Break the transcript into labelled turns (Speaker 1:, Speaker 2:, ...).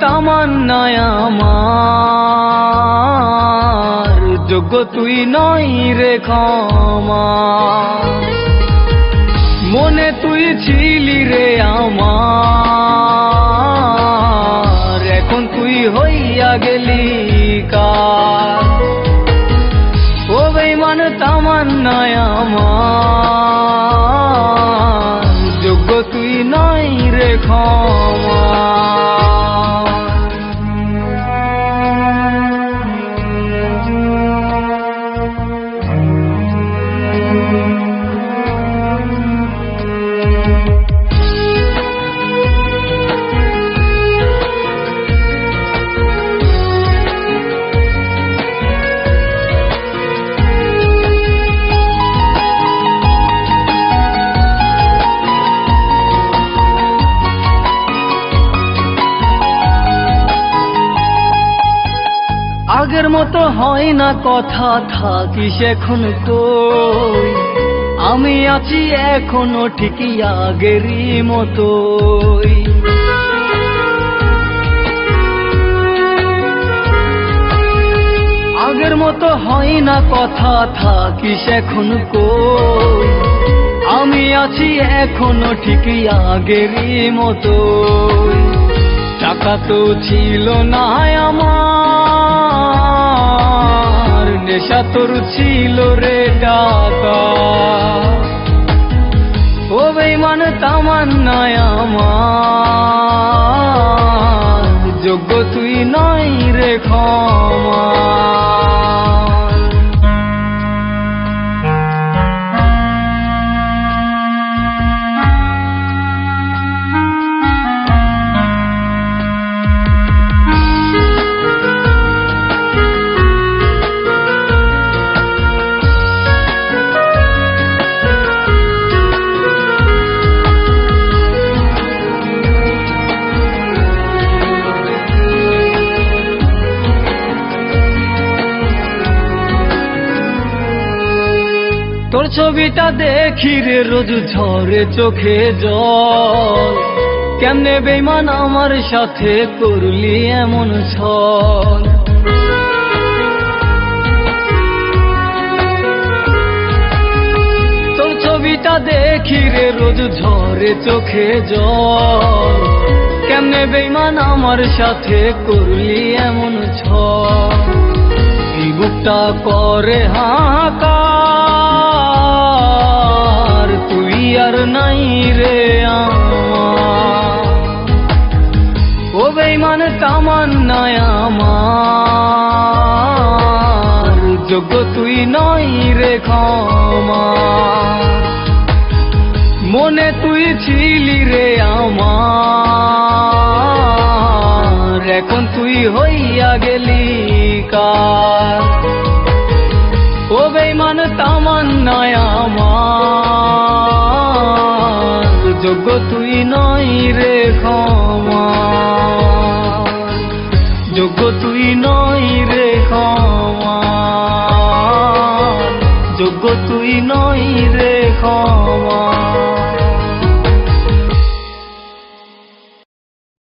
Speaker 1: তামান্নায় আমার। যোগ্য তুই নই রে ক্ষমা। মনে তুই ছিলি রে আমার। এখন তুই হইয়া গেলি কার? ও বেমান তামান্নায় আমার। যোগ্য তুই নাই রে ক্ষমা। মতো হয় না কথা, থাকিস এখন তুই। আমি আছি এখনও ঠিকই আগেরই মতোই। আগের মতো হয় না কথা, থাকিস এখন কই আমি আছি এখনও ঠিকই আগেরই মতোই। টাকা তো ছিল না আমার। নেশা তোর ছিল রে টাকা ও বেমান তামান্নায় আমার। যোগ্য তুই নাই রে ক্ষমা। তোর ছবিটা দেখি রে, রোজ ঝরে চোখে জল। কেমনে বেমান আমার সাথে করলি এমন ছল? তোর ছবিটা দেখি রে, রোজ ঝরে চোখে জল। কেমনে বেমান আমার সাথে করলি এমন ছল? বুকটা করে হাহাকার আর নাই রে আমার। ও বেইমান তামান্নায় আমার। যোগ্য তুই নই রে ক্ষমা। মনে তুই ছিলি রে আমার। এখন তুই হইয়া গেলি কার? ও বেমান তামান্নায় আমার। যোগ্য তুই নই রে ক্ষমা যোগ্য তুই নই রে ক্ষমা যোগ্য তুই নই রে ক্ষমা